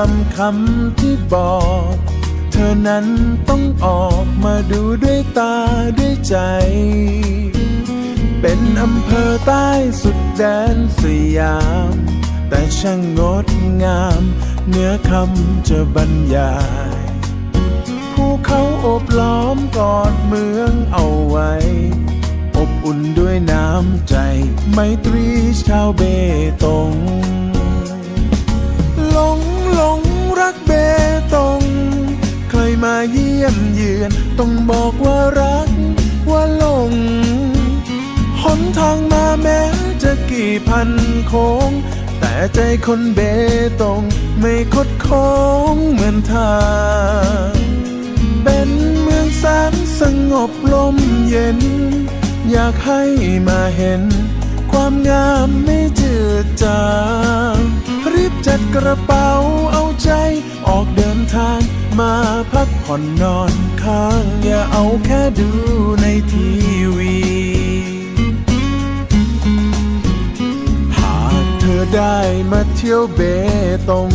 ามคำที่บอก เธอนั้นต้องออกมาดูด้วยตาด้วยใจ เป็นอำเภอใต้สุดแดนสยาม แต่ช่างงดงาม เนื้อคำจะบรรยายภูเขาโอบล้อมกอดเมืองเอาไว้ อบอุ่นด้วยน้ำใจ ไมตรีชาวเบตง ตงเคยมาเยี่ยมเยือน ต้องบอกว่ารักว่าหลงหนทางมาแม้จะกี่พันโค้ง แต่ใจคนเบตงไม่คดโค้งเหมือนทางเป็นเมืองแสนสงบลมเย็น อยากให้มาเห็น ความงามไม่จืดจางรีบจัดกระเป๋าเอา ใจออกเดินทางมาพักผ่อนนอนค้าง อย่าเอาแค่ดูในทีวีหากเธอได้มาเที่ยวเบตง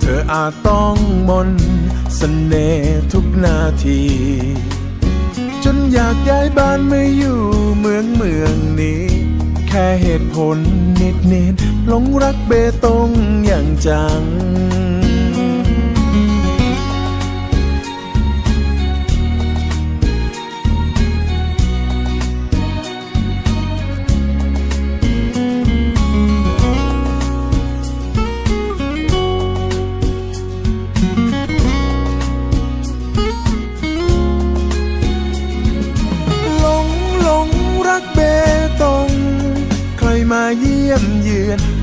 เธออาจต้องมนต์เสน่ห์ทุกนาทีจนอยากย้ายบ้านมาอยู่เมืองเมืองนี้ ค่เหตุผลนิดนิดๆหลงรักเบตงอย่างจัง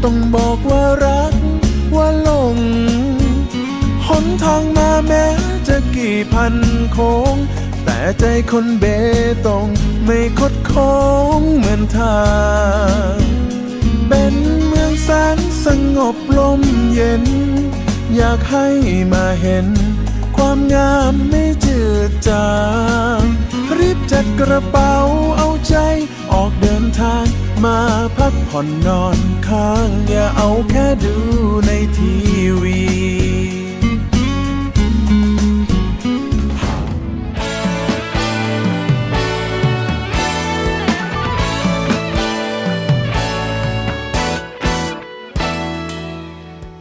ต้องบอกว่ารักว่าหลงหนทางมาแม้จะกี่พันโค้ง แต่ใจคนเบตงไม่คดโค้งเหมือนทาง เป็นเมืองแสนสงบลมเย็น อยากให้มาเห็น ความงามไม่จืดจาง รีบจัดกระเป๋าเอาใจออกเดินทาง มาพักผ่อนนอนค้าง อย่าเอาแค่ดูในทีวี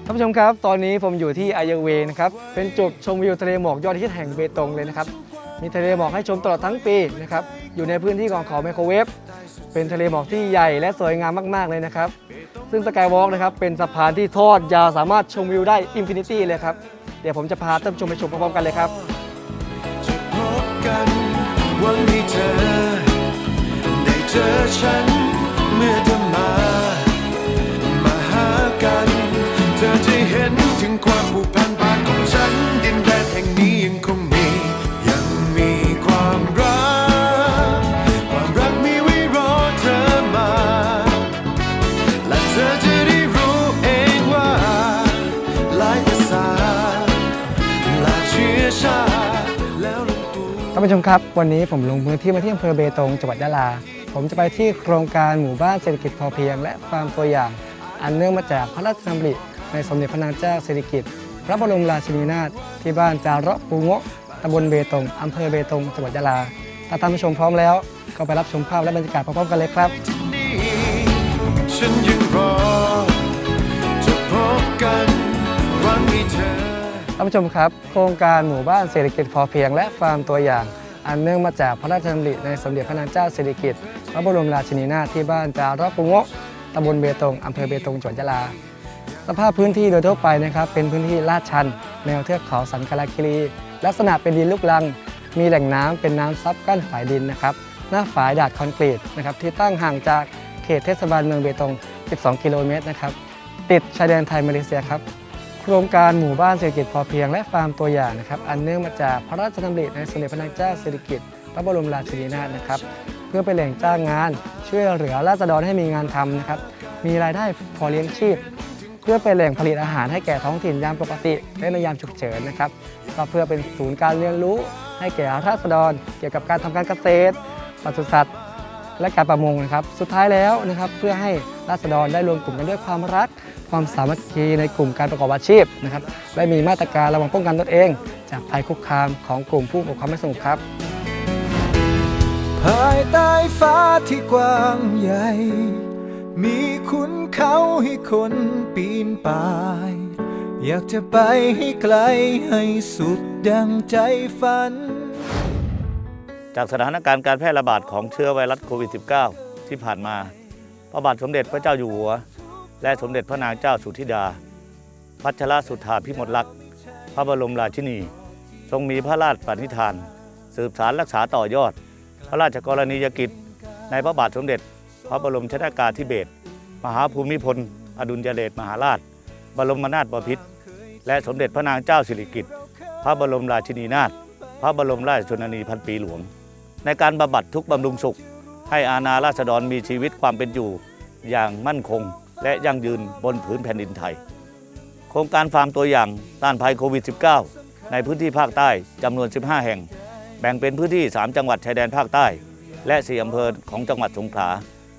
ท่านผู้ชมครับ ตอนนี้ผมอยู่ที่อายเวนะครับ เป็นจุดชมวิวทะเลหมอกยอดฮิตแห่งเบตงเลยนะครับ มีทะเลหมอกให้ชมตลอดทั้งปีนะครับ อยู่ในพื้นที่ของเขาไมโครเวฟ เป็นทะเลหมอกที่ใหญ่และสวยงามมากๆเลยนะครับ ซึ่งสกายวอล์กนะครับเป็นสะพานที่ทอดยาวสามารถชมวิวได้อินฟินิตี้เลยครับ เดี๋ยวผมจะพาท่านผู้ชมไปชมพร้อมๆกันเลยครับจะพบกันวันที่เธอได้เจอฉัน ผู้ชมครับ วันนี้ผมลงพื้นที่มาที่อำเภอเบตงจังหวัดยะลา ผมจะไปที่โครงการหมู่บ้านเศรษฐกิจพอเพียง และฟาร์มตัวอย่าง อันเนื่องมาจากพระราชดำริในสมเด็จพระนางเจ้าสิริกิติ์พระบรมราชินีนาถที่บ้านจาระปูงะตำบลเบตงอำเภอเบตงจังหวัดยะลาถ้าท่านผู้ชมพร้อมแล้ว ก็ไปรับชมภาพและบรรยากาศพร้อมๆกันเลยครับ ฉันยังรอจะพบกันวังให้เธอ ท่านผู้ชมครับ โครงการหมู่บ้านเศรษฐกิจพอเพียงและฟาร์มตัวอย่าง อันเนื่องมาจากพระราชดำริในสมเด็จพระนางเจ้าสิริกิติ์พระบรมราชินีนาถที่บ้านจาระปุโงะตำบลเบตงอำเภอเบตงจังหวัดยะลา สภาพพื้นที่โดยทั่วไปนะครับ เป็นพื้นที่ลาดชัน แนวเทือกเขาสันกาลาคิรี ลักษณะเป็นดินลูกรัง มีแหล่งน้ำเป็นน้ำซับกั้นฝายดินนะครับนน้าฝายดาดคอนกรีตนะครับที่ตั้งห่างจากเขตเทศบาลเมืองเบตง 12 กิโลเมตรนะครับติดชายแดนไทยมาเลเซียครับ โครงการหมู่บ้านเศรษฐกิจพอเพียงและฟาร์มตัวอย่างนะครับอันเนื่องมาจากพระราชดำริในสมเด็จพระนางเจ้าสิริกิติ์พระบรมราชินีนาถนะครับเพื่อเป็นแหล่งจ้างงาน ช่วยเหลือราษฎรให้มีงานทำนะครับมีรายได้พอเลี้ยงชีพ เพื่อเป็นแหล่งผลิตอาหารให้แก่ท้องถิ่นยามปกติและในยามฉุกเฉินนะครับก็เพื่อเป็นศูนย์การเรียนรู้ให้แก่ราษฎร เกี่ยวกับการทำการเกษตรปศุสัตว์และการประมงนะครับ สุดท้ายแล้วนะครับเพื่อให้ราษฎรได้รวมกลุ่มกันด้วยความรัก ความสามัคคีในกลุ่มการประกอบอาชีพนะครับและมีมาตรการระวังป้องกันตนเอง จากภัยคุกคามของกลุ่มผู้ก่อความไม่สงบครับ ภายใต้ฟ้าที่กว้างใหญ่ มีคุณเขาให้คนปีนป่าย อยากจะไปให้ไกลให้สุดดังใจฝัน จากสถานการณ์การแพร่ระบาดของเชื้อไวรัสโควิด -19 ที่ผ่านมา พระบาทสมเด็จพระเจ้าอยู่หัว และสมเด็จพระนางเจ้าสุธิดา พัชรสุธาพิมลลักษณ์พระบรมราชินี ทรงมีพระราชปณิธาน สืบสารรักษาต่อยอด พระราชกรณียกิจ ในพระบาทสมเด็จ พระบรมชนากาธิเบศรมหาภูมิพล อดุลยเดชมหาราช บรมนาถบพิตรและสมเด็จพระนางเจ้าสิริกิติ์พระบรมราชินีนาถพระบรมราชชนนีพันปีหลวง ในการบำบัดทุกบำรุงสุข ให้อาณาราษฎรมีชีวิตความเป็นอยู่อย่างมั่นคง และยั่งยืนบนผืนแผ่นดินไทย โครงการฟาร์มตัวอย่างต้านภัยโควิด -19 ในพื้นที่ภาคใต้จำนวน 15 แห่ง แบ่งเป็นพื้นที่ 3 จังหวัดชายแดนภาคใต้ และ 4 อำเภอของจังหวัดสงขลา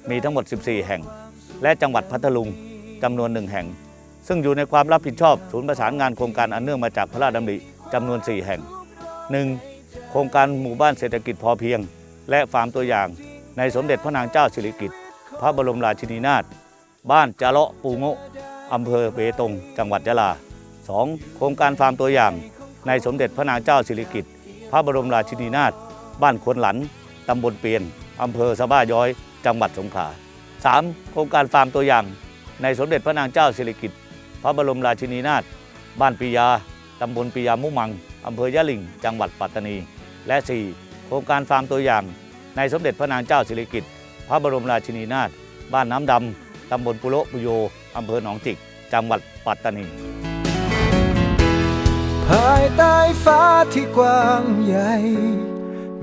มีทั้งหมด 14 แห่ง และจังหวัดพัทลุงจำนวน 1 แห่ง ซึ่งอยู่ในความรับผิดชอบศูนย์ประสานงานโครงการอันเนื่องมาจากพระราชดำริจำนวน 4 แห่ง 1. โครงการหมู่บ้านเศรษฐกิจพอเพียง และฟาร์มตัวอย่างในสมเด็จพระนางเจ้าสิริกิติ์พระบรมราชินีนาถ บ้านจาเลาะปูโงะอำเภอเบตง จังหวัดยะลา 2. โครงการฟาร์มตัวอย่าง ในสมเด็จพระนางเจ้าสิริกิติ์พระบรมราชินีนาถบ้านควนหลันตำบลเปียนอำเภอสะบ้าย้อย จังหวัดสงขลา 3. โครงการฟาร์มตัวอย่าง ในสมเด็จพระนางเจ้าสิริกิติ์พระบรมราชินีนาถบ้านปิยาตำบลปิยามุมังอำเภอยะลิง จังหวัดปัตตานี และ 4. โครงการฟาร์มตัวอย่าง ในสมเด็จพระนางเจ้าสิริกิติ์พระบรมราชินีนาถบ้านน้ำดำ ตำบลปุโระปุโยอำเภอหนองจิก จังหวัดปัตตานี ภายใต้ฟ้าที่กว้างใหญ่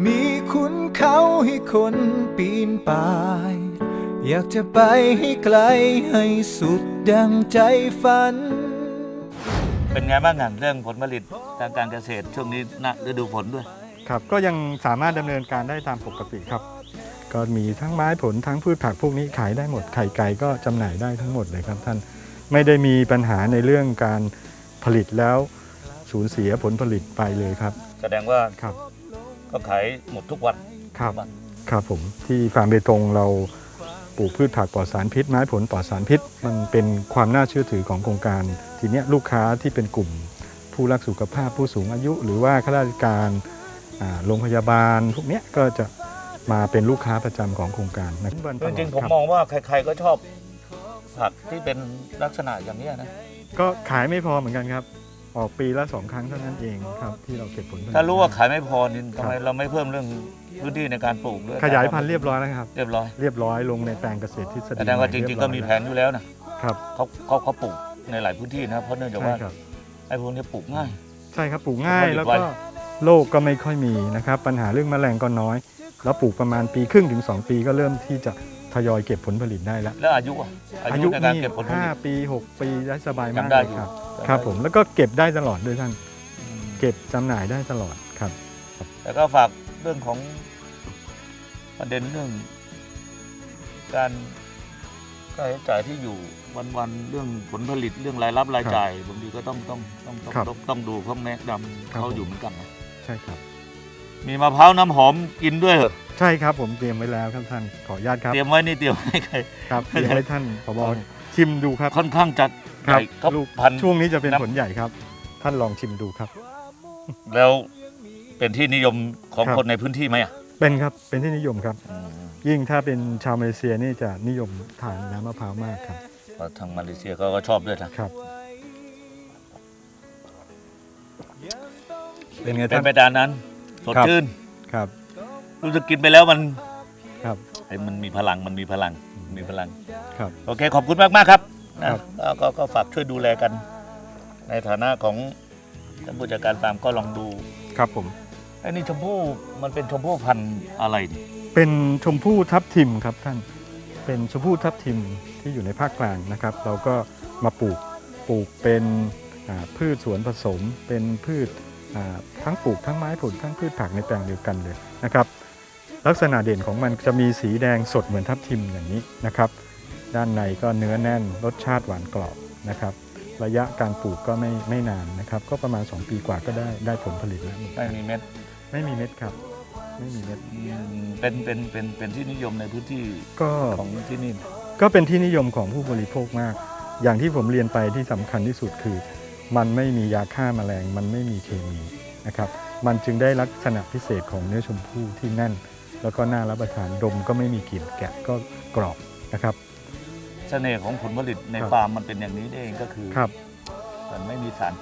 มีคุณเขาให้คนปีนป่าย อยากจะไปให้ไกลให้สุดดังใจฝัน เป็นไงบ้างงานเรื่องผลผลิตทางการเกษตรช่วงนี้นะฤดูฝนด้วย ครับ ก็ยังสามารถดำเนินการได้ตามปกติครับ ก็มีทั้งไม้ผลทั้งพืชผักพวกนี้ขายได้หมดไข่ไก่ก็จำหน่ายได้ทั้งหมดเลยครับท่านไม่ได้มีปัญหาในเรื่องการผลิตแล้วสูญเสียผลผลิตไปเลยครับ แสดงว่าครับก็ขายหมดทุกวันครับวันครับผมที่ฟาร์มเบตงเราปลูกพืชผักปลอดสารพิษไม้ผลปลอดสารพิษ มันเป็นความน่าเชื่อถือของโครงการ ทีเนี้ยลูกค้าที่เป็นกลุ่ม ผู้รักสุขภาพผู้สูงอายุ หรือว่าข้าราชการอ่าโรงพยาบาลพวกเนี้ยก็จะ มาเป็นลูกค้าประจำของโครงการนะจริงๆผมมองว่าใครๆก็ชอบผักที่เป็นลักษณะอย่างนี้ยนะ ก็ขายไม่พอเหมือนกันครับ ออกปีละสองครั้งเท่านั้นเองครับที่เราเก็บผลผลิต ถ้ารู้ว่าขายไม่พอนี่ทำไมครับเราไม่เพิ่มเรื่องพื้นที่ในการปลูกด้วยขยายพันธุ์เรียบร้อยแล้วครับ เรียบร้อยเรียบร้อยลงในแปลงเกษตรทฤษฎีแสดงว่าจใหริง ๆ ก็มีแผนอยู่แล้วนะครับเขาเขาเขาปลูกในหลายพื้นที่นะเพราะเนื่องจากใช่ว่าครับ ไอ้พวกนี้ปลูกง่าย ใช่ครับปลูกง่ายผลผลิตแล้วไวก็โรคก็ไม่ค่อยมีนะครับ ปัญหาเรื่องแมลงก็น้อย แล้วปลูกประมาณปีครึ่งถึง 2 ปีก็เริ่มที่จะทยอยเก็บผลผลิตได้แล้ว แล้วอายุอะอายุในการนี่เก็บผลผลิตห้าปี 6 ปีได้สบายมากจำได้เลยอยู่ครับจำได้ครับผมแล้วก็เก็บได้ตลอดด้วยท่านอืมเก็บจำหน่ายได้ตลอดครับแต่ก็ฝากเรื่องของประเด็นเรื่อง การค่าใช้จ่ายที่อยู่วันๆเรื่องผลผลิตเรื่องรายรับรายจ่ายบางทีก็ต้องต้องต้องต้องครับต้องต้องดูเขาแนะนำครับเขาผมอยู่เหมือนกันนะใช่ครับ มีมะพร้าวน้ำหอมกินด้วยเหรอใช่ครับผมเตรียมไว้แล้วครับท่านขออนุญาตครับเตรียมไว้นี่เตรียมให้ใคร ครับเตรียมไว้ท่านผบชิมดูครับค่อนข้างจัดครับใหญ่ครับลูกพันช่วงนี้จะเป็นน้ำผลใหญ่ครับ ท่านลองชิมดูครับ แล้วเป็นที่นิยมของครับคนในพื้นที่ไหมอะเป็นครับเป็นที่นิยมครับอืมยิ่งถ้าเป็นชาวมาเลเซียนี่จะนิยมทานน้ำมะพร้าวมากครับเพราะทางมาเลเซียเขาก็ชอบด้วยนะครับ เป็นไงเป็ท่านนไปตามนั้น สดครับชื่น ครับ รู้สึกกินไปแล้วมันครับให้มันมีพลังมันมีพลังมีพลังครับ โอเคขอบคุณมากมากๆครับนะครับแล้วก็ก็ฝากช่วยดูแลกัน ในฐานะของท่านผู้จัดการฟาร์มก็ลองดูครับผมไอ้นี่ชมพู่มันเป็นชมพู่พันธุ์อะไรนี่เป็นชมพู่ทับทิมครับท่าน เป็นชมพู่ทับทิมที่อยู่ในภาคกลางนะครับ เราก็มาปลูกปลูกเป็นอ่าพืชสวนผสมเป็นพืชอ่า ทั้งปลูกทั้งไม้ผลทั้งพืชผักในแปลงเดียวกันเลยนะครับ ลักษณะเด่นของมันจะมีสีแดงสดเหมือนทับทิมอย่างนี้นะครับ ด้านในก็เนื้อแน่นรสชาติหวานกรอบนะครับ ระยะการปลูกก็ไม่ไม่นานนะครับ ก็ประมาณ 2 ปีกว่าก็ได้ได้ผลผลิตแล้วไม่มีเม็ดไม่มีเม็ดครับ ไม่มีเม็ดอืมเป็นเป็นเป็นเป็นที่นิยมในพื้นที่ก็ของที่นี่ก็เป็นที่นิยมของผู้บริโภคมาก อย่างที่ผมเรียนไปที่สำคัญที่สุดคือ มันไม่มียาฆ่าแมลง มันไม่มีเคมีนะครับ มันจึงได้ลักษณะพิเศษของเนื้อชมพู่ที่แน่น แล้วก็น่ารับประทานดมก็ไม่มีกลิ่นแกะก็กรอบนะครับเสน่ห์ของผลผลิตในครับฟาร์มมันเป็นอย่างนี้เองก็คือครับ มันไม่มีสาร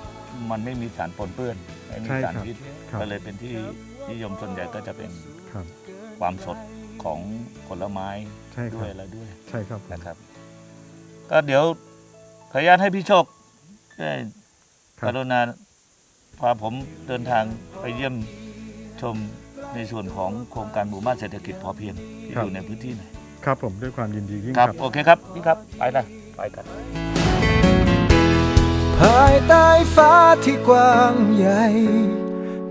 มันไม่มีสารปนเปื้อนไม่มีใช่สารครับพิษครับ ก็เลยเป็นที่นิยมส่วนใหญ่ก็จะเป็นครับ ความสดของผลไม้ใช่คด้รัวยบแล้วด้วยใช่ครับนะครับ ก็เดี๋ยวขออนุญาตให้พี่โชคได้ครั กบรุณาพาผมเดินทางไปเยี่ยมชมในส่วนของโครงการหมู่บ้านเศรษฐกิจพอเพียงที่อยู่ในพื้นที่ไหนครับผมด้วยความยินดียิ่งครับครับโอเคครับพี่ครับไปนะไปกัน ภายใต้ฟ้าที่กว้างใหญ่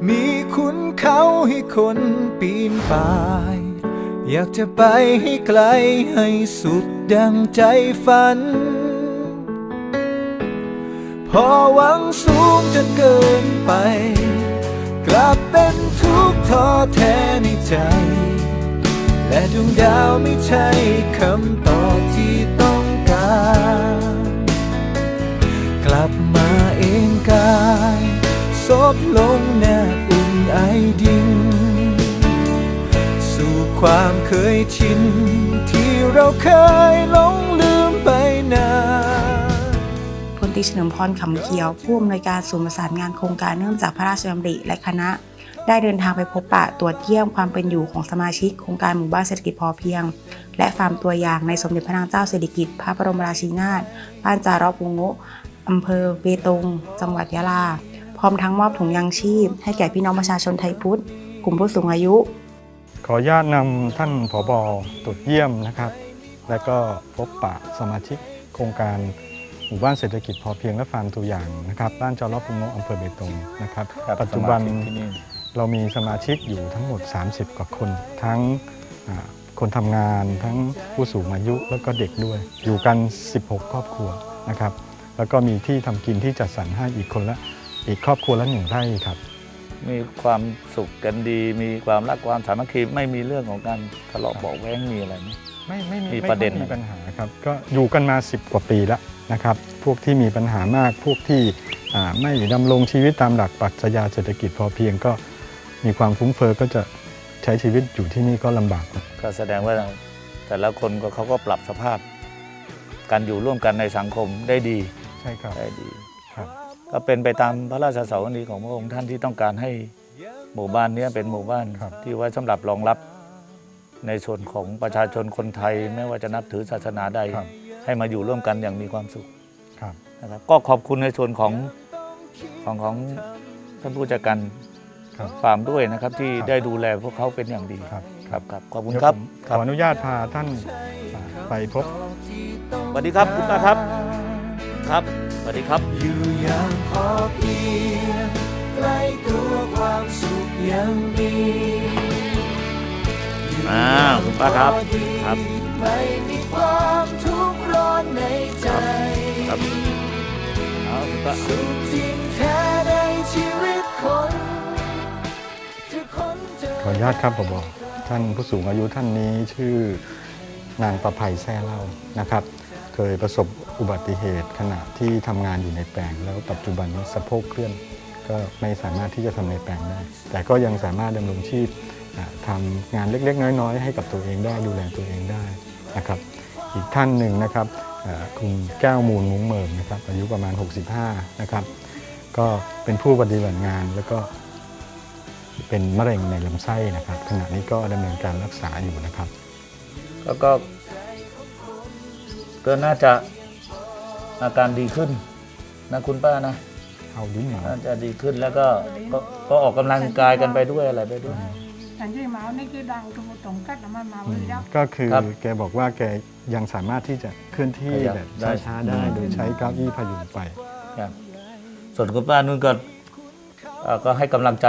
มีคุณเขาให้คนปีนป่าย อยากจะไปให้ไกลให้สุดดังใจฝัน พอหวังสูงจนเกินไป กลับเป็นทุกข์ท้อแท้ในใจ และดวงดาวไม่ใช่คำตอบที่ต้องการ กลับมาเองกายซบลงหน้าอุ่นไอดิน สู่ความเคยชินที่เราเคยหลง ตรีเฉลิมพรขำเขียว ผู้อำนวยการศูนย์ประสานงานโครงการเนื่องจากพระราชดำริและคณะ ได้เดินทางไปพบปะตรวจเยี่ยมความเป็นอยู่ของสมาชิกโครงการหมู่บ้านเศรษฐกิจพอเพียง และฟาร์มตัวอย่างในสมเด็จพระนางเจ้าสิริกิติ์พระบรมราชินีนาถบ้านจารอบวงโงะอำเภอเบตง จังหวัดยะลา พร้อมทั้งมอบถุงยางชีพ ให้แก่พี่น้องประชาชนไทยพุทธ กลุ่มผู้สูงอายุ ขออนุญาตนำท่านผบตรวจเยี่ยมนะครับ และก็พบปะสมาชิกโครงการ หมู่บ้านเศรษฐกิจพอเพียงและฟาร์มตัวอย่างนะครับบ้านจอรอบพุงโงอำเภอเบตงนะครับครับปัจจุบันสมาชิกที่นี่ เรามีสมาชิกอยู่ทั้งหมด 30 กว่าคน ทั้งอ่าคนทำงานทั้งผู้สูงอายุแล้วก็เด็กด้วย อยู่กัน 16 ครอบครัวนะครับ แล้วก็มีที่ทำกินที่จัดสรรให้อีกคนละอีกครอบครัวละหนึ่งไร่ครับ มีความสุขกันดี มีความรักความสามัคคีไม่มีเรื่องของการทะเลาะเบาะแว้งมีอะไรไหม ไม่ไม่มีไม่ประเด็นค่อยมีปัญหาครับก็อยู่กันมา 10 กว่าปีแล้วนะครับ พวกที่มีปัญหามากพวกที่อ่าไม่ดำรงชีวิตตามหลักปรัชญาเศรษฐกิจพอเพียงก็มีความฟุ้งเฟ้อก็จะใช้ชีวิตอยู่ที่นี่ก็ลำบาก ก็แสดงว่าแต่ละคนก็เขาก็ปรับสภาพ การอยู่ร่วมกันในสังคมได้ดีใช่ครับได้ดีครับ ก็เป็นไปตามพระราชสาวนีของพระองค์ท่านที่ต้องการให้หมู่บ้านเนี้เป็นหมู่บ้านครับที่ไว้สำหรับรองรับ ในส่วนของประชาชนคนไทยไม่ว่าจะนับถือศาสนาใด ครับ ให้มาอยู่ร่วมกันอย่างมีความสุขครับ นะครับก็ขอบคุณในส่วนของของของท่านผู้จัดการครับฟาร์มด้วยนะครับ ที่ครับ ได้ดูแลพวกเขาเป็นอย่างดี ครับครับครับขอบคุณเดี๋ยวครับผมคขรับออนุญาตพาท่านอ่าไปพบ สวัสดีครับคุณป้าครับครับสวัสดีครับ อยู่อย่างพอเพียงใกล้ตัวความสุขยังมี อยู่อ่าคุณป้าครับพอดีครับไม่มีความทุกข์ร้อนในใจครับเอาคุณป้าสุขจริงแท้ในชีวิตคนที่คนเจอขออนุญาตครับผมท่านผู้สูงอายุท่านนี้ชื่อนางประภัยแซ่เล่านะครับ เคยประสบอุบัติเหตุขณะที่ทำงานอยู่ในแปลง แล้วปัจจุบันนี้สะโพกเคลื่อน ก็ไม่สามารถที่จะทำในแปลงได้ แต่ก็ยังสามารถดำรงชีพอ่า ทำงานเล็กๆ น้อยๆ ให้กับตัวเองได้ดูแลตัวเองได้นะครับอีกท่านหนึ่งนะครับอ่าคุณแก้วมูลมุ้งเมิมนะครับอายุประมาณ 65 นะครับ ก็เป็นผู้ปฏิบัติงานแล้วก็เป็นมะเร็งในลำไส้นะครับ ขณะนี้ก็ดำเนินการรักษาอยู่นะครับ แล้วก็ ก็น่าจะอาการดีขึ้นนะคุณป้านะเอาดิ้นหมาน่าจะดีขึ้นแล้วก็ก็ก็ออกกำลังกายกันไปด้วยอะไรไปด้วย thành ra máu này cái đang cái một tổng cắt là mà máu đi đâu ก็คือครับแกบอกว่าแกยังสามารถที่จะเคลื่อนที่ขยับแบบได้ ช้าๆได้โดยใช้เก้าอี้พยุงไป ครับส่วนคุณป้านุ่นก็เอ่อก็ให้กำลังใจ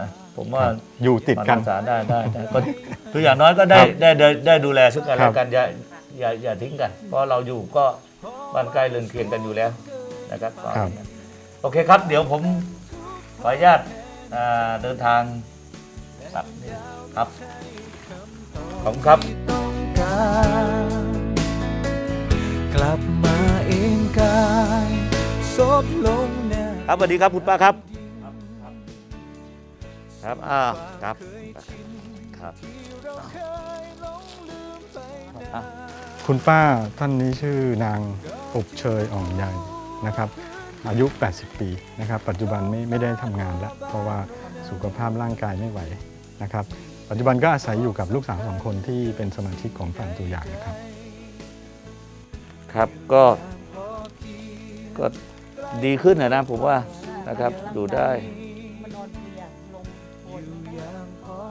นะผมว่าอยู่ติดกัน มารักษาได้ได้ได้ก็คืออย่างน้อยก็ได้ครับได้ได้ได้ดูแลซึ่งกันครัและบกันอย่าอย่าอย่าทิ้งกัน เพราะเราอยู่ก็บ้านใกล้เรือนเคียงกันอยู่แล้วนะครับก็โอเคครับ เดี๋ยวผมขออนุญาตอ่าเดินทาง กลับนี่ครับ ขอบคุณครับ ต้องการกลับมาเองกายซบลงแนบ ครับสวัสดีครับคุณป้าครับ ครับอ่าครับครับอะคุณป้าท่านนี้ชื่อนางอบเชยอ่องใหญ่นะครับ อายุ 80 ปีนะครับ ปัจจุบันไม่ไม่ได้ทำงานแล้ว เพราะว่าสุขภาพร่างกายไม่ไหว นะครับปัจจุบันก็อาศัยอยู่กับลูกสาวสองคนที่เป็นสมาชิกของฝั่งตัวอย่างนะครับ ครับก็ก็ดีขึ้นนะนะผมว่านะครับดูได้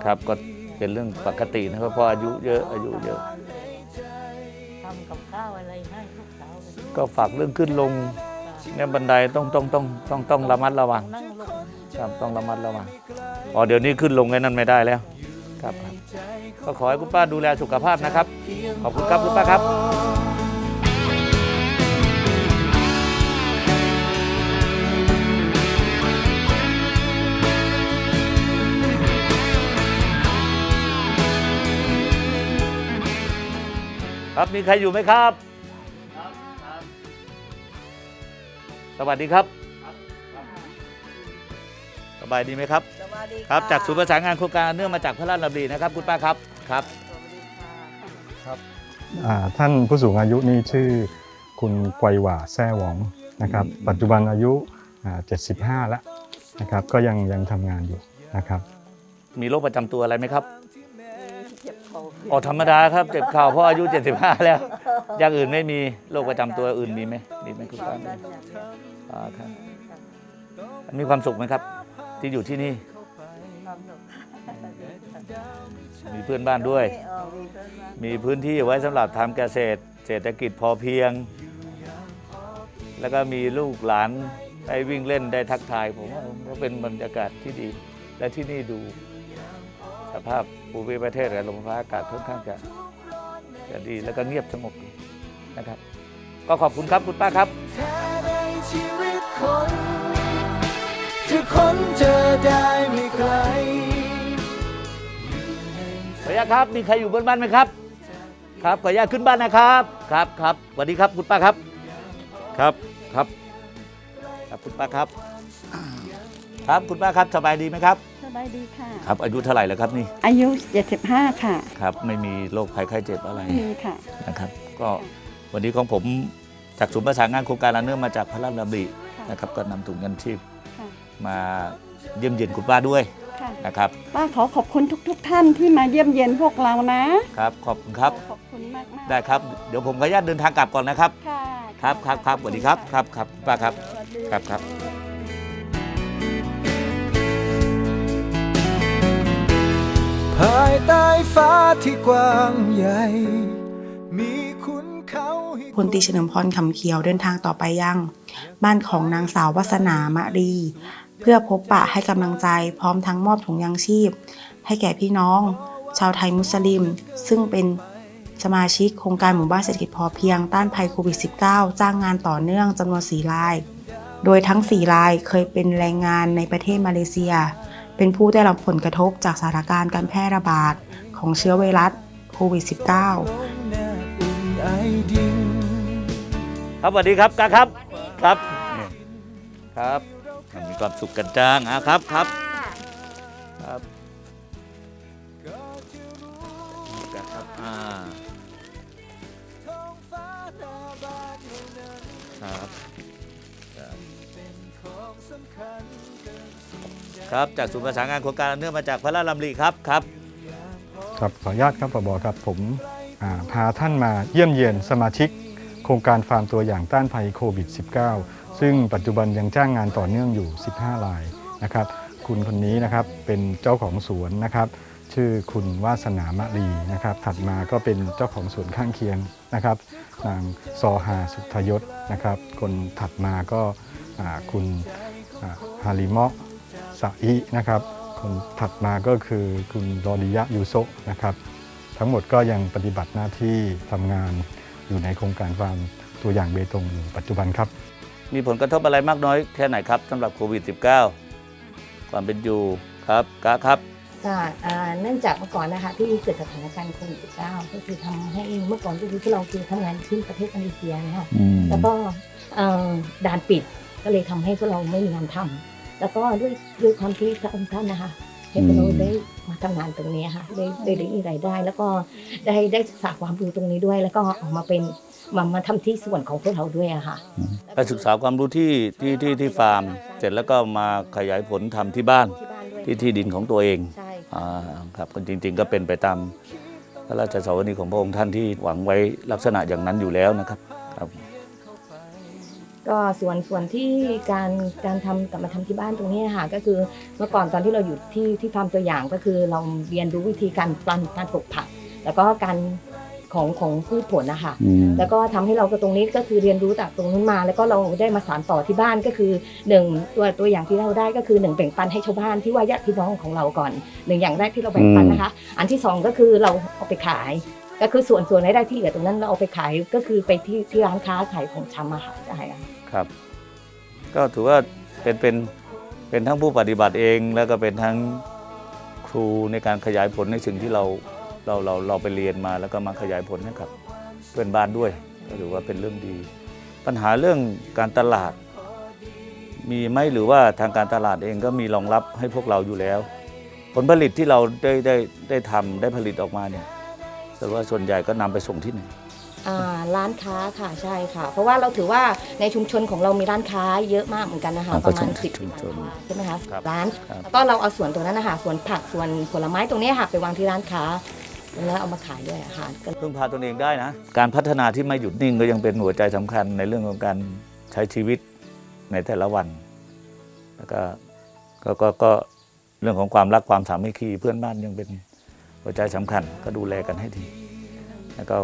ครับก็เป็นเรื่องปกตินะครับเพราะอายุเยอะอายุเยอะทำกับข้าวอะไรให้ลูกสาวก็ฝากเรื่องขึ้นลงเนี่ยบันไดต้องต้องต้องต้องต้องระมัดระวังนั่งลง ครับต้องระมัดระวังอ๋อเดี๋ยวนี้ขึ้นลงไอ้นั่นไม่ได้แล้วครับครับ ก็ขอให้คุณป้าดูแลสุขภาพนะครับ ขอบคุณครับคุณป้าครับ ครับมีใครอยู่ไหมครับ สวัสดีครับส บายดีไหมครับ สวัสดีครับจากศูนย์ประสานงานโครงการเนื่องมาจากพระราชดำรินะครับ คุณป้าครับครับอ่าท่านผู้สูงอายุนี่ชื่อคุณไกวหว่าแซ่หวองนะครับ ปัจจุบันอายุอ่า75แล้วนะครับ ก็ยังยังทำงานอยู่นะครับ มีโรคประจำตัวอะไรไหมครับเจ็บคออ๋อธรรมดาครับเจ็บเข่าเพราะอายุ 75 แล้ว อย่างอื่นไม่มีโรคประจำตัวอื่นมีไหมมีไหมคุณป้าอ่าครับมีความสุขไหมครับ ที่อยู่ที่นี่มีเพื่อนบ้านด้วยมีพื้นที่ไว้สำหรับทำเกษตร เศรษฐกิจพอเพียง แล้วก็มีลูกหลานได้วิ่งเล่นได้ทักทาย ผมว่าก็เป็นบรรยากาศที่ดี และที่นี่ดู สภาพภูมิประเทศและลมฟ้าอากาศค่อนข้างจะจะดีแล้วก็เงียบสงบดีนะครับ ก็ขอบคุณครับคุณป้าครับ แท้ในชีวิตคน จะค้นเจอได้ไม่ไกลขออนุญาตครับ มีใครอยู่บนบ้านไหมครับ ครับ ขออนุญาตขึ้นบ้านนะครับ ครับครับสวัสดีครับคุณป้าครับ ครับ ครับ ครับคุณป้าครับ ครับคุณป้าครับสบายดีไหมครับ สบายดีค่ะ ครับ อายุเท่าไหร่แล้วครับนี่ อายุ 75 ค่ะ ครับ ไม่มีโรคภัยไข้เจ็บอะไรมีค่ะ นะครับ ก็วันนี้ของผมจากศูนย์ประสานงานโครงการอันเนื่องมาจากพระราชดำริค่ะนะครับ ก็นำถุงเงินชีพค่ะ มาเยี่ยมเยียนคุณป้าด้วยค่ะนะครับป้าขอขอบคุณทุก ๆ ท่านที่มาเยี่ยมเยียนพวกเรานะครับ ขอบคุณครับ ขอบคุณมากมากๆได้ครับ เดี๋ยวผมขออนุญาตเดินทางกลับก่อนนะครับ ค่ะครับครับครับสวัสดีครับครับครับป้าครับครับครับภายใต้ฟ้าที่กว้างใหญ่ มีคุณเขาให้พลตรีเฉลิมพรคำเขียวเดินทางต่อไปยัง บ้านของนางสาววัสนามะรี เพื่อพบปะให้กำลังใจพร้อมทั้งมอบถุงยางชีพ ให้แก่พี่น้อง ชาวไทยมุสลิม ซึ่งเป็นสมาชิกโครงการหมู่บ้านเศรษฐกิจพอเพียงต้านภัยโควิด -19 จ้างงานต่อเนื่องจำนวน4ราย โดยทั้ง 4 รายเคยเป็นแรงงานในประเทศมาเลเซีย เป็นผู้ได้รับผลกระทบจากสถานการณ์การแพร่ระบาดของเชื้อไวรัสโควิด -19 ลงแนบอุ่นไอดินครับสวัสดีครับกาครับ ครับ ครับ ความสุขกันจังอะครับครับครับครับอ่าครับครับจากศูนย์ประสานงานโครงการเนื่องมาจากพระราชดำริครับครับ ครับขออนุญาตครับผบครับผมอ่าพาท่านมาเยี่ยมเยียนสมาชิก โครงการฟาร์มตัวอย่างต้านภัยโควิด -19 ซึ่งปัจจุบันยังจ้างงานต่อเนื่องอยู่ 15 รายนะครับ คุณคนนี้นะครับเป็นเจ้าของสวนนะครับ ชื่อคุณวาสนามะลีนะครับ ถัดมาก็เป็นเจ้าของสวนข้างเคียงนะครับ นางซอฮาสุทธยศนะครับ คนถัดมาก็คุณฮาริมะสะอินะครับ คนถัดมาก็คือคุณรอดิยะยูโซนะครับ ทั้งหมดก็ยังปฏิบัติหน้าที่ทำงานอยู่ในโครงการฟาร์มตัวอย่างเบตงอยู่ปัจจุบันครับ มีผลกระทบอะไรมากน้อยแค่ไหนครับสำหรับโควิด -19 ความเป็นอยู่ครับกะครับค่ะอ่าเนื่องจากเมื่อก่อนนะคะที่เกิดสถานการณ์โควิด19ก็คือทำให้เมื่อก่อนก็คือที่เราคือทำงานที่ประเทศมาเลเซียนะคะแล้วก็เอ่อด่านปิดก็เลยทำให้พวกเราไม่มีงานทำแล้วก็ด้วยด้วยความที่พระองค์ท่านนะคะให้พวกเราได้มาทำงานตรงนี้ค่ะได้ได้ได้มีรายได้ แล้วก็ได้ได้ศึกษาความรู้ตรงนี้ด้วย แล้วก็ออกมาเป็น มามาทำที่ส่วนของพวกเราด้วยอะค่ะ ไปศึกษาความรู้ที่ที่ที่ที่ฟาร์ม เสร็จแล้วก็มาขยายผลทำที่บ้าน ที่บ้านด้วยที่ที่ดินของตัวเองใช่ค่ะอ่าครับก็จริง ๆ ก็เป็นไปตามพระราชสวนีของพระองค์ท่านที่หวังไว้ลักษณะอย่างนั้นอยู่แล้วนะครับครับก็ส่วนส่วนที่การการทำกลับมาทำที่บ้านตรงนี้ค่ะก็คือเมื่อก่อนตอนที่เราอยู่ที่ที่ฟาร์มตัวอย่างก็คือเราเรียนรู้วิธีการปลันการปลูกผัก แล้วก็การ ของของพืชผลนะคะแล้วก็ทำให้เราก็ตรงนี้ก็คือเรียนรู้จากตรงนู้นมา แล้วก็เราได้มาสานต่อที่บ้านก็คือหนึ่งตัวตัวอย่างที่เราได้ก็คือหนึ่งแบ่งปันให้ชาวบ้านที่ว่าญาติพี่น้องของเราก่อนหนึ่งอย่างแรกที่เราแบ่งปันนะคะ อันที่สองก็คือเราเอาไปขาย ก็คือส่วนส่วนรายได้ที่เหลือตรงนั้นเราเอาไปขายก็คือไปที่ที่ร้านค้าขายของชำอะค่ะใช่ค่ะครับ ก็ถือว่าเป็นเป็นเป็นทั้งผู้ปฏิบัติเอง แล้วก็เป็นทั้งครูในการขยายผลในสิ่งที่เรา เราเราเราไปเรียนมาแล้วก็มาขยายผลให้กับเพื่อนบ้านด้วยก็ถือว่าเป็นเรื่องดี ปัญหาเรื่องการตลาด มีไหมหรือว่าทางการตลาดเองก็มีรองรับให้พวกเราอยู่แล้ว ผลผลิตที่เราได้ได้ได้ทำได้ผลิตออกมาเนี่ยแต่ว่าส่วนใหญ่ก็นำไปส่งที่ไหน อ่าร้านค้าค่ะใช่ค่ะ เพราะว่าเราถือว่าในชุมชนของเรามีร้านค้าเยอะมากเหมือนกันนะคะอ่าประมาณก็สิบชุมชนใช่ไหมคะครับร้านครับ แล้วก็เราเอาส่วนตรงนั้นนะคะส่วนผักส่วนผลไม้ตรงนี้ค่ะ ไปวางที่ร้านค้า แล้วเอามาขายด้วยอะค่ะก็พึ่งพาตนเองได้นะ การพัฒนาที่ไม่หยุดนิ่งก็ยังเป็นหัวใจสำคัญในเรื่องของการใช้ชีวิตในแต่ละวัน แล้วก็ก็ก็ก็เรื่องของความรักความสามัคคีเพื่อนบ้านยังเป็นหัวใจสำคัญก็ดูแลกันให้ดี แล้วก็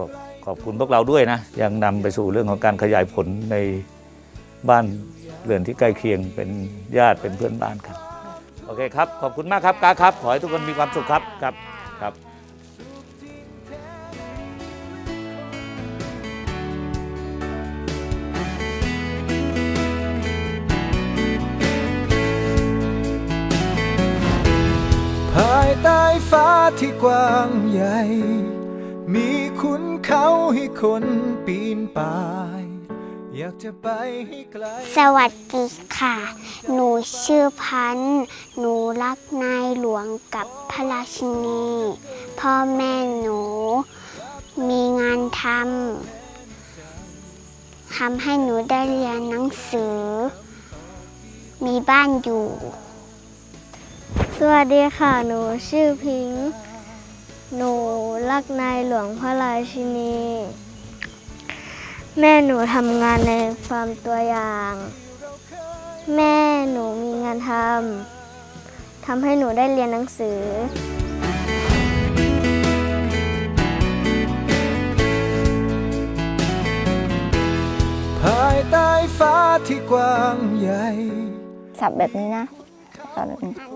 ขอบคุณพวกเราด้วยนะ ยังนำไปสู่เรื่องของการขยายผลในบ้านเรือนที่ใกล้เคียงเป็นญาติเป็นเพื่อนบ้านกันโอเคครับ ขอบคุณมากครับกาครับ ขอให้ทุกคนมีความสุขครับครับครับ ภายใต้ฟ้าที่กว้างใหญ่ มีขุนเขาให้คนปีนป่าย อยากจะไปให้ไกล สวัสดีค่ะ หนูชื่อพันธ์หนูรักนายหลวงกับพระราชินี พ่อแม่หนู มีงานทำทำให้หนูได้เรียนหนังสือ มีบ้านอยู่ วัสดีค่ะ หนูชื่อพิงค์หนูรักนายหลวงพระราชินี แม่หนูทำงานในฟาร์มตัวอย่าง แม่หนูมีงานทำ ทำให้หนูได้เรียนหนังสือ ภายใต้ฟ้าที่กว้างใหญ่ สับแบบนี้นะสับ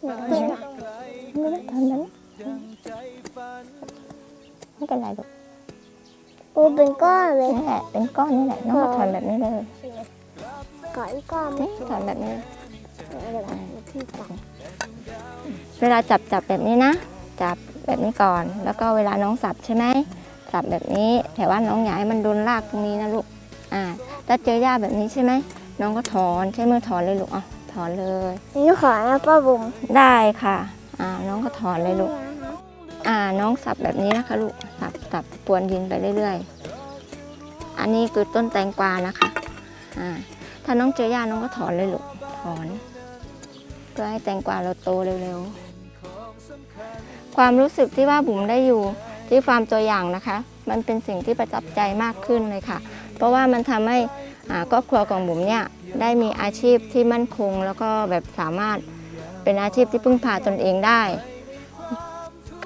ไม่ได้ทำนั้นไม่เป็นไรลูกปูเป็นก้อนเลยนี่แหละเป็นก้อนนี่แหละน้องก็ถอนแบบนี้เลยก้อนก้อนนี่ถอนแบบนี้เวลาจับจับแบบนี้นะจับแบบนี้ก่อน แล้วก็เวลาน้องสับใช่ไหมสับแบบนี้แต่ว่าน้องอย่าให้มันโดนรากตรงนี้นะลูกอ่าถ้าเจอหญ้าแบบนี้ใช่ไหมน้องก็ถอนใช้มือถอนเลยลูกอะ อนเลยนี่ขอนะป้าบุ๋มได้ค่ะ อ่าน้องก็ถอนเลยลูก อ่าน้องสับแบบนี้นะคะลูก สับสับปวนดินไปเรื่อยๆ อันนี้คือต้นแตงกวานะคะ อ่า ถ้าน้องเจอหญ้าน้องก็ถอนเลยลูก ถอน เพื่อให้แตงกวาเราโตเร็วๆ ความรู้สึกที่ว่าบุ๋มได้อยู่ที่ฟาร์มตัวอย่างนะคะ มันเป็นสิ่งที่ประทับใจมากขึ้นเลยค่ะ เพราะว่ามันทำให้อ่า ครอบครัวของบุ๋มเนี่ยได้มีอาชีพที่มั่นคง แล้วก็แบบสามารถเป็นอาชีพที่พึ่งพาตนเองได้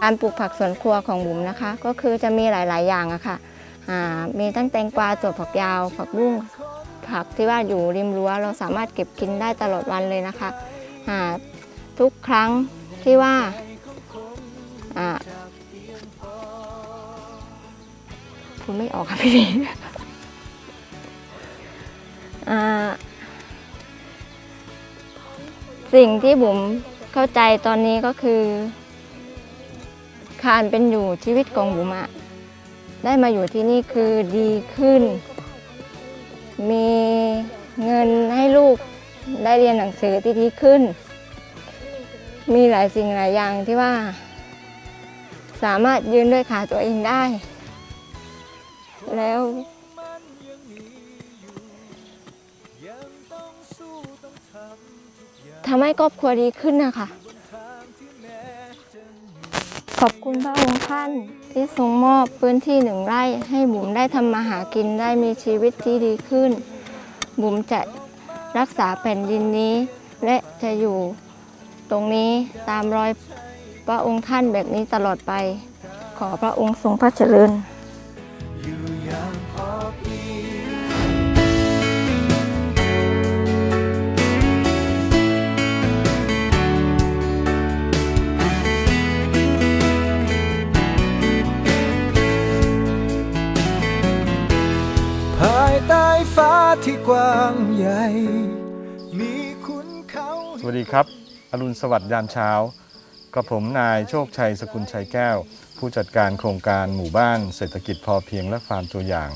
การปลูกผักสวนครัวของบุ๋มนะคะ ก็คือจะมีหลาย ๆ อย่างอะค่ะอ่ามีตั้งแตงกวาตัวผักยาว ผักบุ้งผักที่ว่าอยู่ริมรั้วเราสามารถเก็บกินได้ตลอดวันเลยนะคะทุกครั้งที่ว่าอ่าพูดไม่ออกค่ะพี่ สิ่งที่บุ๋มเข้าใจตอนนี้ก็คือ การเป็นอยู่ชีวิตของบุ๋มอะได้มาอยู่ที่นี่คือดีขึ้น มีเงินให้ลูกได้เรียนหนังสือที่ดีขึ้น มีหลายสิ่งหลายอย่างที่ว่า สามารถยืนด้วยขาตัวเองได้ แล้ว ทำให้ครอบครัวดีขึ้นนะคะ ขอบคุณพระองค์ท่านที่ทรงมอบพื้นที่หนึ่งไร่ให้บุ๋มได้ทำมาหากินได้มีชีวิตที่ดีขึ้น บุ๋มจะรักษาแผ่นดินนี้ และจะอยู่ตรงนี้ตามรอยพระองค์ท่านแบบนี้ตลอดไป ขอพระองค์ทรงพระเจริญ ว้างใหญ่ มีคุณเขาสวัสดีครับ อรุณสวัสดิ์ยามเช้า กับผมนายโชคชัยสกุลชัยแก้ว ผู้จัดการโครงการหมู่บ้านเศรษฐกิจพอเพียงและฟาร์มตัวอย่าง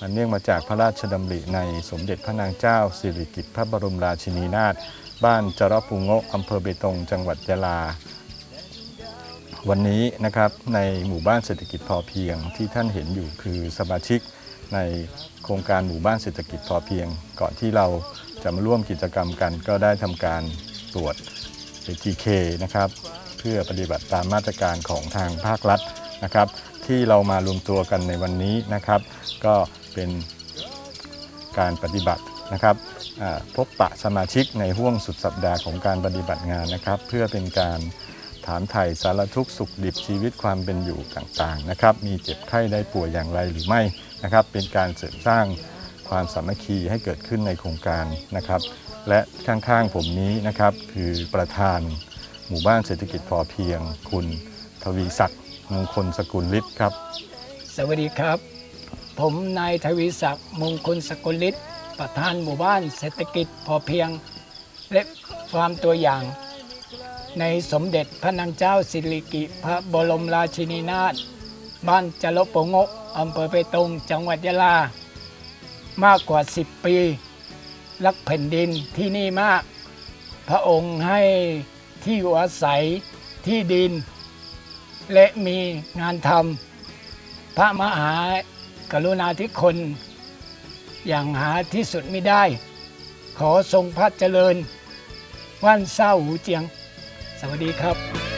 อันเนื่องมาจากพระราชดำริในสมเด็จพระนางเจ้า สิริกิติ์พระบรมราชินีนาถบ้านจระปุงโงะอำเภอเบตง จังหวัดยะลา วันนี้นะครับในหมู่บ้านเศรษฐกิจพอเพียงที่ท่านเห็นอยู่คือสมาชิกในโครงการหมู่บ้านเศรษฐกิจพอเพียง ก่อนที่เราจะมาร่วมกิจกรรมกัน ก็ได้ทำการตรวจ ATK นะครับ เพื่อปฏิบัติตามมาตรการของทางภาครัฐนะครับ ที่เรามารวมตัวกันในวันนี้นะครับ ก็เป็นการปฏิบัตินะครับพบปะสมาชิกในห่วงสุดสัปดาห์ของการปฏิบัติงานนะครับ เพื่อเป็นการถามไถ่สารทุกข์สุขดิบชีวิตความเป็นอยู่ต่างๆนะครับ มีเจ็บไข้ได้ป่วยอย่างไรหรือไม่ นะครับเป็นการเสริมสร้างความสามัคคีให้เกิดขึ้นในโครงการนะครับ และข้างๆผมนี้นะครับคือประธานหมู่บ้านเศรษฐกิจพอเพียง คุณทวีศักดิ์มงคลสกุลฤทธิ์ครับ สวัสดีครับ ผมนายทวีศักดิ์มงคลสกุลฤทธิ์ประธานหมู่บ้านเศรษฐกิจพอเพียง และฟามตัวอย่างในสมเด็จพระนางเจ้าสิริกิติ์พระบรมราชินีนาถบ้านจรโปงก อำเภอเปตงจังหวัดยะลา มากกว่า 10 ปี รักแผ่นดินที่นี่มาก พระองค์ให้ที่อยู่อาศัยที่ดิน และมีงานทำพระมหากรุณาธิคนอย่างหาที่สุดไม่ได้ ขอทรงพระเจริญ ว่านเศร้าหูเจียง สวัสดีครับ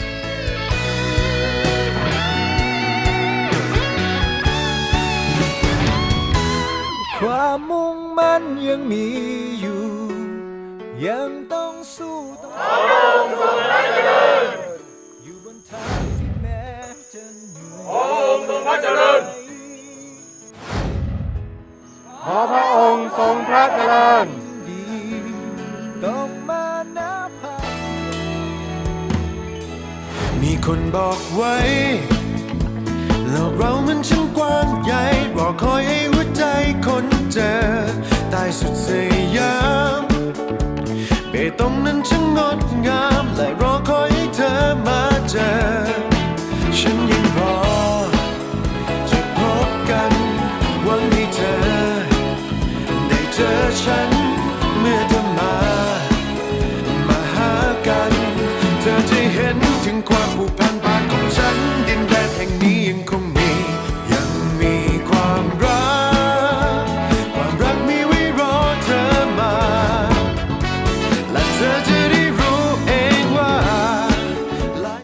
ความมุ่งมั่นยังมีอยู่ ยังต้องสู้ต้องอยู่บนทางที่แม้จะเหนื่อยขอพระองค์ทรงพระเจริญ ดีต้องมานับพันมีคนบอกไว้ โลกเรามันช่างกว้างใหญ่รอคอยให้หัวใจคน เจอใต้สุดสยามเบตงนั้นช่างงดงามและรอคอยให้เธอมาเจอ ฉันยังรอจะพบกันวังให้เธอ ได้เจอฉัน